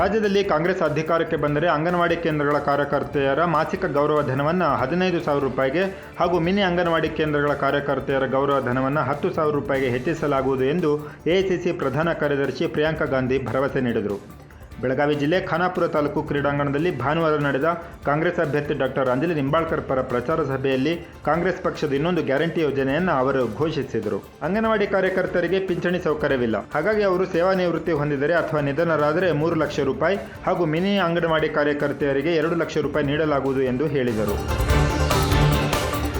ರಾಜ್ಯದಲ್ಲಿ ಕಾಂಗ್ರೆಸ್ ಅಧಿಕಾರಕ್ಕೆ ಬಂದರೆ ಅಂಗನವಾಡಿ ಕೇಂದ್ರಗಳ ಕಾರ್ಯಕರ್ತೆಯರ ಮಾಸಿಕ ಗೌರವ ಧನವನ್ನು ಹದಿನೈದು ಸಾವಿರ ರೂಪಾಯಿಗೆ ಹಾಗೂ ಮಿನಿ ಅಂಗನವಾಡಿ ಕೇಂದ್ರಗಳ ಕಾರ್ಯಕರ್ತೆಯರ ಗೌರವ ಧನವನ್ನು ಹತ್ತು ಸಾವಿರ ರೂಪಾಯಿಗೆ ಹೆಚ್ಚಿಸಲಾಗುವುದು ಎಂದು ಎಐಸಿಸಿ ಪ್ರಧಾನ ಕಾರ್ಯದರ್ಶಿ ಪ್ರಿಯಾಂಕಾ ಗಾಂಧಿ ಭರವಸೆ ನೀಡಿದರು. ಬೆಳಗಾವಿ ಜಿಲ್ಲೆ ಖಾನಾಪುರ ತಾಲೂಕು ಕ್ರೀಡಾಂಗಣದಲ್ಲಿ ಭಾನುವಾರ ನಡೆದ ಕಾಂಗ್ರೆಸ್ ಅಭ್ಯರ್ಥಿ ಡಾಕ್ಟರ್ ಅಂಜಲಿ ನಿಂಬಾಳ್ಕರ್ ಪರ ಪ್ರಚಾರ ಸಭೆಯಲ್ಲಿ ಕಾಂಗ್ರೆಸ್ ಪಕ್ಷದ ಇನ್ನೊಂದು ಗ್ಯಾರಂಟಿ ಯೋಜನೆಯನ್ನು ಅವರು ಘೋಷಿಸಿದರು. ಅಂಗನವಾಡಿ ಕಾರ್ಯಕರ್ತರಿಗೆ ಪಿಂಚಣಿ ಸೌಕರ್ಯವಿಲ್ಲ. ಹಾಗಾಗಿ ಅವರು ಸೇವಾ ನಿವೃತ್ತಿ ಹೊಂದಿದರೆ ಅಥವಾ ನಿಧನರಾದರೆ ಮೂರು ಲಕ್ಷ ರೂಪಾಯಿ ಹಾಗೂ ಮಿನಿ ಅಂಗನವಾಡಿ ಕಾರ್ಯಕರ್ತೆಯರಿಗೆ ಎರಡು ಲಕ್ಷ ರೂಪಾಯಿ ನೀಡಲಾಗುವುದು ಎಂದು ಹೇಳಿದರು.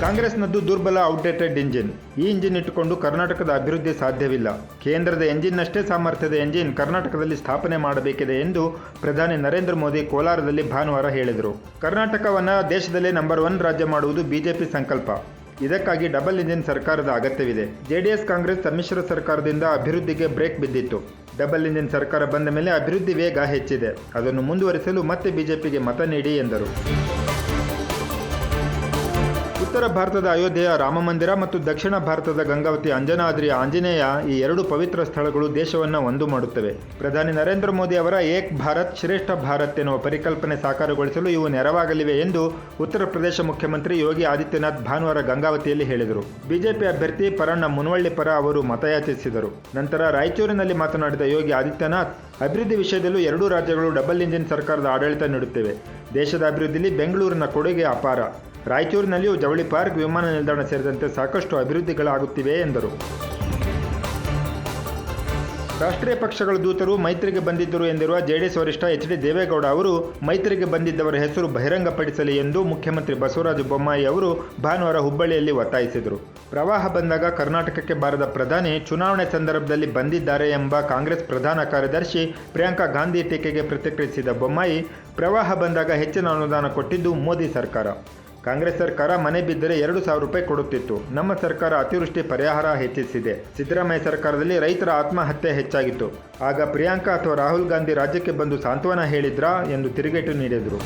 ಕಾಂಗ್ರೆಸ್ನದ್ದು ದುರ್ಬಲ ಔಟ್ಡೇಟೆಡ್ ಇಂಜಿನ್. ಈ ಇಂಜಿನ್ ಇಟ್ಟುಕೊಂಡು ಕರ್ನಾಟಕದ ಅಭಿವೃದ್ಧಿ ಸಾಧ್ಯವಿಲ್ಲ. ಕೇಂದ್ರದ ಎಂಜಿನ್ನಷ್ಟೇ ಸಾಮರ್ಥ್ಯದ ಎಂಜಿನ್ ಕರ್ನಾಟಕದಲ್ಲಿ ಸ್ಥಾಪನೆ ಮಾಡಬೇಕಿದೆ ಎಂದು ಪ್ರಧಾನಿ ನರೇಂದ್ರ ಮೋದಿ ಕೋಲಾರದಲ್ಲಿ ಭಾನುವಾರ ಹೇಳಿದರು. ಕರ್ನಾಟಕವನ್ನು ದೇಶದಲ್ಲೇ ನಂಬರ್ ಒನ್ ರಾಜ್ಯ ಮಾಡುವುದು ಬಿಜೆಪಿ ಸಂಕಲ್ಪ. ಇದಕ್ಕಾಗಿ ಡಬಲ್ ಇಂಜಿನ್ ಸರ್ಕಾರದ ಅಗತ್ಯವಿದೆ. ಜೆಡಿಎಸ್ ಕಾಂಗ್ರೆಸ್ ಸಮ್ಮಿಶ್ರ ಸರ್ಕಾರದಿಂದ ಅಭಿವೃದ್ಧಿಗೆ ಬ್ರೇಕ್ ಬಿದ್ದಿತ್ತು. ಡಬಲ್ ಇಂಜಿನ್ ಸರ್ಕಾರ ಬಂದ ಮೇಲೆ ಅಭಿವೃದ್ಧಿ ವೇಗ ಹೆಚ್ಚಿದೆ. ಅದನ್ನು ಮುಂದುವರಿಸಲು ಮತ್ತೆ ಬಿಜೆಪಿಗೆ ಮತ ನೀಡಿ ಎಂದರು. ಉತ್ತರ ಭಾರತದ ಅಯೋಧ್ಯೆಯ ರಾಮಮಂದಿರ ಮತ್ತು ದಕ್ಷಿಣ ಭಾರತದ ಗಂಗಾವತಿ ಅಂಜನಾದ್ರಿಯ ಆಂಜನೇಯ ಈ ಎರಡು ಪವಿತ್ರ ಸ್ಥಳಗಳು ದೇಶವನ್ನು ಒಂದು ಮಾಡುತ್ತವೆ. ಪ್ರಧಾನಿ ನರೇಂದ್ರ ಮೋದಿ ಅವರ ಏಕ್ ಭಾರತ್ ಶ್ರೇಷ್ಠ ಭಾರತ್ ಎನ್ನುವ ಪರಿಕಲ್ಪನೆ ಸಾಕಾರಗೊಳಿಸಲು ಇವು ನೆರವಾಗಲಿವೆ ಎಂದು ಉತ್ತರ ಪ್ರದೇಶ ಮುಖ್ಯಮಂತ್ರಿ ಯೋಗಿ ಆದಿತ್ಯನಾಥ್ ಭಾನುವಾರ ಗಂಗಾವತಿಯಲ್ಲಿ ಹೇಳಿದರು. ಬಿಜೆಪಿ ಅಭ್ಯರ್ಥಿ ಪರಣ್ಣ ಮುನವಳ್ಳಿ ಪರ ಅವರು ಮತಯಾಚಿಸಿದರು. ನಂತರ ರಾಯಚೂರಿನಲ್ಲಿ ಮಾತನಾಡಿದ ಯೋಗಿ ಆದಿತ್ಯನಾಥ್, ಅಭಿವೃದ್ಧಿ ವಿಷಯದಲ್ಲೂ ಎರಡೂ ರಾಜ್ಯಗಳು ಡಬಲ್ ಇಂಜಿನ್ ಸರ್ಕಾರದ ಆಡಳಿತ ನೀಡುತ್ತಿವೆ. ದೇಶದ ಅಭಿವೃದ್ಧಿಯಲ್ಲಿ ಬೆಂಗಳೂರಿನ ಕೊಡುಗೆ ಅಪಾರ. ರಾಯಚೂರಿನಲ್ಲಿಯೂ ಜವಳಿ ಪಾರ್ಕ್ ವಿಮಾನ ನಿಲ್ದಾಣ ಸೇರಿದಂತೆ ಸಾಕಷ್ಟು ಅಭಿವೃದ್ಧಿಗಳಾಗುತ್ತಿವೆ ಎಂದರು. ರಾಷ್ಟ್ರೀಯ ಪಕ್ಷಗಳ ದೂತರು ಮೈತ್ರಿಗೆ ಬಂದಿದ್ದರು ಎಂದಿರುವ ಜೆಡಿಎಸ್ ವರಿಷ್ಠ ಎಚ್ ಡಿ ದೇವೇಗೌಡ ಅವರು ಮೈತ್ರಿಗೆ ಬಂದಿದ್ದವರ ಹೆಸರು ಬಹಿರಂಗಪಡಿಸಲಿ ಎಂದು ಮುಖ್ಯಮಂತ್ರಿ ಬಸವರಾಜ ಬೊಮ್ಮಾಯಿ ಅವರು ಭಾನುವಾರ ಹುಬ್ಬಳ್ಳಿಯಲ್ಲಿ ಒತ್ತಾಯಿಸಿದರು. ಪ್ರವಾಹ ಬಂದಾಗ ಕರ್ನಾಟಕಕ್ಕೆ ಬಾರದ ಪ್ರಧಾನಿ ಚುನಾವಣೆ ಸಂದರ್ಭದಲ್ಲಿ ಬಂದಿದ್ದಾರೆ ಎಂಬ ಕಾಂಗ್ರೆಸ್ ಪ್ರಧಾನ ಕಾರ್ಯದರ್ಶಿ ಪ್ರಿಯಾಂಕಾ ಗಾಂಧಿ ಟೀಕೆಗೆ ಪ್ರತಿಕ್ರಿಯಿಸಿದ ಬೊಮ್ಮಾಯಿ, ಪ್ರವಾಹ ಬಂದಾಗ ಹೆಚ್ಚಿನ ಅನುದಾನ ಕೊಟ್ಟಿದ್ದು ಮೋದಿ ಸರ್ಕಾರ. ಕಾಂಗ್ರೆಸ್ ಸರ್ಕಾರ ಮನೆ ಬಿದ್ದರೆ ಎರಡು ಸಾವಿರ ರೂಪಾಯಿ ಕೊಡುತ್ತಿತ್ತು. ನಮ್ಮ ಸರ್ಕಾರ ಅತಿವೃಷ್ಟಿ ಪರಿಹಾರ ಹೆಚ್ಚಿಸಿದೆ. ಸಿದ್ದರಾಮಯ್ಯ ಸರ್ಕಾರದಲ್ಲಿ ರೈತರ ಆತ್ಮಹತ್ಯೆ ಹೆಚ್ಚಾಗಿತ್ತು. ಆಗ ಪ್ರಿಯಾಂಕಾ ಅಥವಾ ರಾಹುಲ್ ಗಾಂಧಿ ರಾಜ್ಯಕ್ಕೆ ಬಂದು ಸಾಂತ್ವನ ಹೇಳಿದ್ರಾ ಎಂದು ತಿರುಗೇಟು ನೀಡಿದರು.